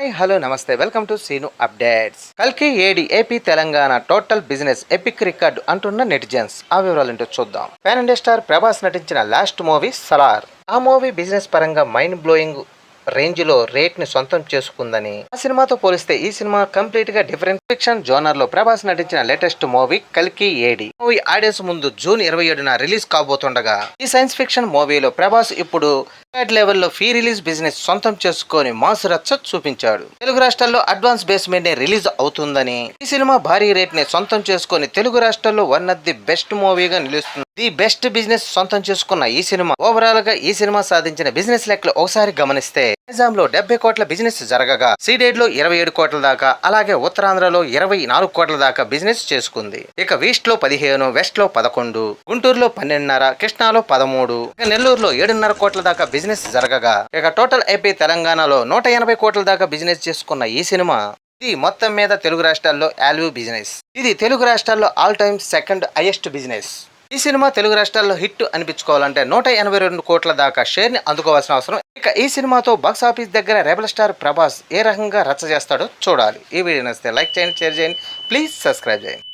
Hi hello namaste welcome to Seenu updates కల్కి AD AP Telangana total business epic record అంటున్న netizens ఆ వివరాలు ఏంటో చూద్దాం. ఫ్యాన్ ఇండియా స్టార్ ప్రభాస్ నటించిన లాస్ట్ మూవీ సలార్ ఆ మూవీ బిజినెస్ పరంగా మైండ్ బ్లోయింగ్ రేంజ్లో రేట్ని సొంతం చేసుకుందని. ఆ సినిమాతో పోలిస్తే ఈ సినిమా కంప్లీట్గా డిఫరెంట్ ఫిక్షన్ జోనర్లో ప్రభాస్ నటించిన లేటెస్ట్ మూవీ కల్కి ఏడి మూవీ ఆడియన్స్ ముందు జూన్ ఇరవై ఏడున రిలీజ్ కాబోతుండగా ఈ సైన్స్ ఫిక్షన్ మూవీలో ప్రభాస్ ఇప్పుడు థర్డ్ లెవెల్లో ఫీ రిలీజ్ బిజినెస్ సొంతం చేసుకొని మాస్ రచ్చ చూపించాడు. తెలుగు రాష్ట్రాల్లో అడ్వాన్స్ బేస్ మీదనే రిలీజ్ అవుతుందని ఈ సినిమా భారీ రేట్ని సొంతం చేసుకొని తెలుగు రాష్ట్రాల్లో వన్ ఆఫ్ ది బెస్ట్ మూవీగా నిలుస్తుంది. ది బెస్ట్ బిజినెస్ సొంతం చేసుకున్న ఈ సినిమా ఓవరాల్గా ఈ సినిమా సాధించిన బిజినెస్ లెక్కలు ఒకసారి గమనిస్తే నిజాంలో డెబ్బై కోట్ల బిజినెస్ జరగగా సీడెడ్లో ఇరవై ఏడు కోట్ల దాకా అలాగే ఉత్తరాంధ్రలో ఇరవై నాలుగు కోట్ల దాకా బిజినెస్ చేసుకుంది. ఇక ఈస్ట్లో పదిహేను వెస్ట్లో పదకొండు గుంటూరులో పన్నెండున్నర కృష్ణాలో పదమూడు ఇక నెల్లూరులో ఏడున్నర కోట్ల దాకా బిజినెస్ జరగగా. ఇక టోటల్ అయిపోయి తెలంగాణలో నూట ఎనభై కోట్ల దాకా బిజినెస్ చేసుకున్న ఈ సినిమా ఇది మొత్తం మీద తెలుగు రాష్ట్రాల్లో యాల్యూ బిజినెస్. ఇది తెలుగు రాష్ట్రాల్లో all time second highest business. ఈ సినిమా తెలుగు రాష్ట్రాల్లో హిట్ అనిపించుకోవాలంటే నూట ఎనభై రెండు కోట్ల దాకా షేర్ని అందుకోవాల్సిన అవసరం. ఇక ఈ సినిమాతో బాక్స్ ఆఫీస్ దగ్గర రెబల్ స్టార్ ప్రభాస్ ఏ రకంగా రచ్చ చేస్తాడో చూడాలి. ఈ వీడియో నచ్చితే లైక్ చేయండి షేర్ చేయండి. ప్లీజ్ సబ్స్క్రైబ్ చేయండి.